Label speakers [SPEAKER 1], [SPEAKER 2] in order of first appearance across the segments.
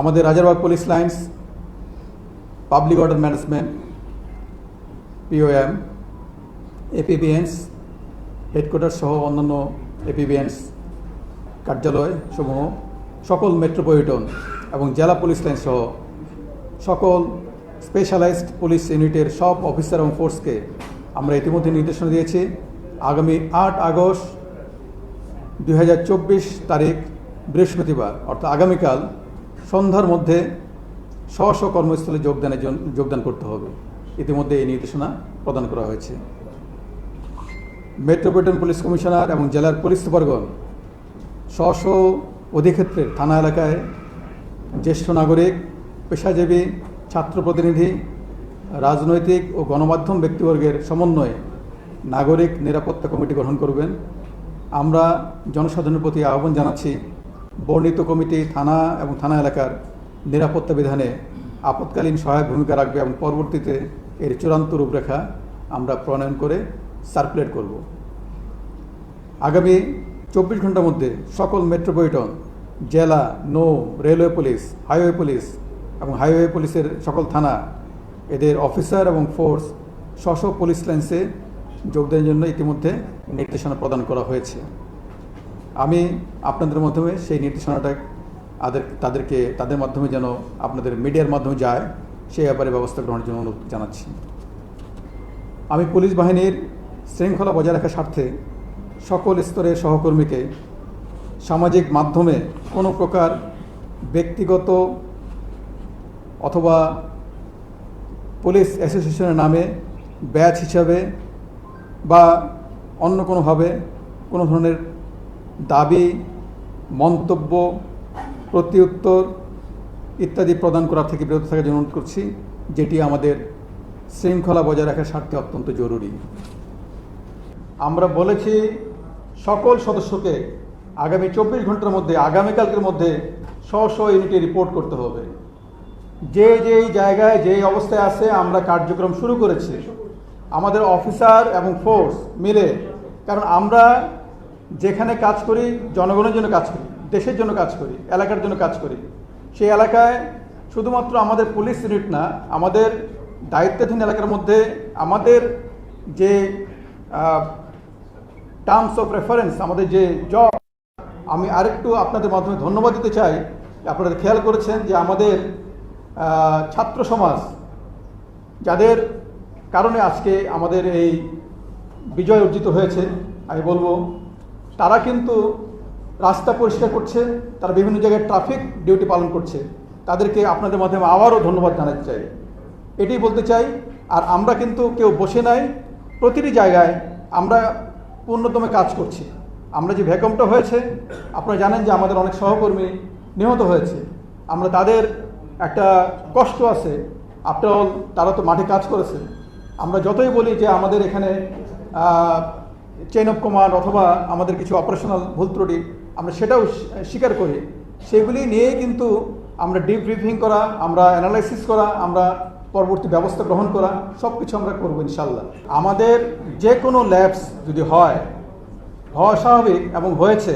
[SPEAKER 1] আমাদের Rajarbagh police lines, public order management POM APBNs headquarter সহ অন্যান্য এপিবিএনস কার্যালয় সমূহ, সকল মেট্রোপলিটন এবং জেলা পুলিশ লাইন সহ সকল স্পেশালাইজড পুলিশ ইউনিটের সব অফিসার এবং ফোর্সকে আমরা ইতিমধ্যে নির্দেশনা দিয়েছি। আগামী আট আগস্ট দু হাজার চব্বিশ তারিখ বৃহস্পতিবার, অর্থাৎ আগামীকাল সন্ধ্যার মধ্যে স্ব স্ব কর্মস্থলে যোগদানের জন্য যোগদান করতে হবে। ইতিমধ্যে এই নির্দেশনা প্রদান করা হয়েছে। মেট্রোপলিটন পুলিশ কমিশনার এবং জেলার পুলিশ সুপারগণ স্ব স্ব অধিক্ষেত্রের থানা এলাকায় জ্যেষ্ঠ নাগরিক, পেশাজীবী, ছাত্র প্রতিনিধি, রাজনৈতিক ও গণমাধ্যম ব্যক্তিবর্গের সমন্বয়ে নাগরিক নিরাপত্তা কমিটি গঠন করবেন। আমরা জনসাধারণের প্রতি আহ্বান জানাচ্ছি বর্ণিত কমিটি, থানা এবং থানা এলাকার নিরাপত্তা বিধানে আপৎকালীন সহায়ক ভূমিকা রাখবে এবং পরবর্তীতে এর চূড়ান্ত রূপরেখা আমরা প্রণয়ন করে সার্কুলেট করব। আগামী চব্বিশ ঘণ্টার মধ্যে সকল মেট্রোপলিটন জেলা, নৌ রেলওয়ে পুলিশ হাইওয়ে পুলিশ এবং হাইওয়ে পুলিশের সকল থানা এদের অফিসার এবং ফোর্স স্ব পুলিশ লাইন্সে যোগদানের জন্য ইতিমধ্যে নির্দেশনা প্রদান করা হয়েছে। আমি আপনাদের মাধ্যমে সেই নির্দেশনাটা তাদের তাদেরকে, তাদের মাধ্যমে যেন আপনাদের মিডিয়ার মাধ্যমে যায়, সেই ব্যাপারে ব্যবস্থা গ্রহণের জন্য অনুরোধ জানাচ্ছি। আমি পুলিশ বাহিনীর শৃঙ্খলা বজায় রাখার স্বার্থে সকল স্তরের সহকর্মীকে সামাজিক মাধ্যমে কোনো প্রকার ব্যক্তিগত অথবা পুলিশ অ্যাসোসিয়েশনের নামে ব্যাচ হিসাবে বা অন্য কোনোভাবে কোনো ধরনের দাবি, মন্তব্য, প্রত্যুত্তর ইত্যাদি প্রদান করা থেকে বিরত থাকার জন্য অনুরোধ করছি, যেটি আমাদের শৃঙ্খলা বজায় রাখার স্বার্থে অত্যন্ত জরুরি। আমরা বলেছি, সকল সদস্যকে আগামী চব্বিশ ঘণ্টার মধ্যে, আগামীকালকের মধ্যে স্ব স্ব ইউনিটে রিপোর্ট করতে হবে। যে যেই জায়গায়, যেই অবস্থায় আছে, আমরা কার্যক্রম শুরু করেছি। আমাদের অফিসার এবং ফোর্স মিলে, কারণ আমরা যেখানে কাজ করি, জনগণের জন্য কাজ করি, দেশের জন্য কাজ করি, এলাকার জন্য কাজ করি। সেই এলাকায় শুধুমাত্র আমাদের পুলিশ ইউনিট না, আমাদের দায়িত্বাধীন এলাকার মধ্যে আমাদের যে টার্মস অফ রেফারেন্স আমাদের যে জব আমি আরেকটু আপনাদের মাধ্যমে ধন্যবাদ দিতে চাই। আপনারা খেয়াল করেছেন যে আমাদের ছাত্র সমাজ, যাদের কারণে আজকে আমাদের এই বিজয় অর্জিত হয়েছে, আমি বলব তারা কিন্তু রাস্তা পরিষ্কার করছে, তারা বিভিন্ন জায়গায় ট্রাফিক ডিউটি পালন করছে। তাদেরকে আপনাদের মাধ্যমে আবারও ধন্যবাদ জানাতে চাই। এটাই বলতে চাই, আর আমরা কিন্তু কেউ বসে নাই, প্রতিটি জায়গায় আমরা পূর্ণতমে কাজ করছি। আমরা যে ভ্যাকমটা হয়েছে, আপনারা জানেন যে আমাদের অনেক সহকর্মী নিহত হয়েছে। আমরা তাদের একটা কষ্ট আছে আফটার অল তারা তো মাঠে কাজ করেছে। আমরা যতই বলি যে আমাদের এখানে চেইন অফ কমান্ড অথবা আমাদের কিছু অপারেশনাল ভুল ত্রুটি, আমরা সেটাও স্বীকার করি। সেগুলি নিয়েই কিন্তু আমরা ডিপ ব্রিফিং করা, আমরা অ্যানালাইসিস করা, আমরা পরবর্তী ব্যবস্থা গ্রহণ করা সব কিছু আমরা করব ইনশাল্লাহ আমাদের যে কোনো ল্যাবস যদি হয়, হওয়া স্বাভাবিক এবং হয়েছে,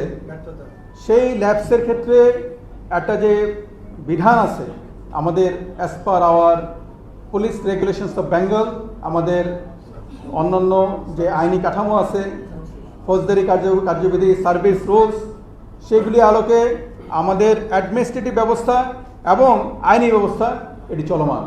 [SPEAKER 1] সেই ল্যাবসের ক্ষেত্রে একটা যে বিধান আছে, আমাদের as per our police regulations of Bengal আমাদের অন্যান্য যে আইনি কাঠামো আছে, ফৌজদারি কার্য, কার্যবিধি সার্ভিস রুলস সেগুলি আলোকে আমাদের অ্যাডমিনিস্ট্রেটিভ ব্যবস্থা এবং আইনি ব্যবস্থা এটি চলমান।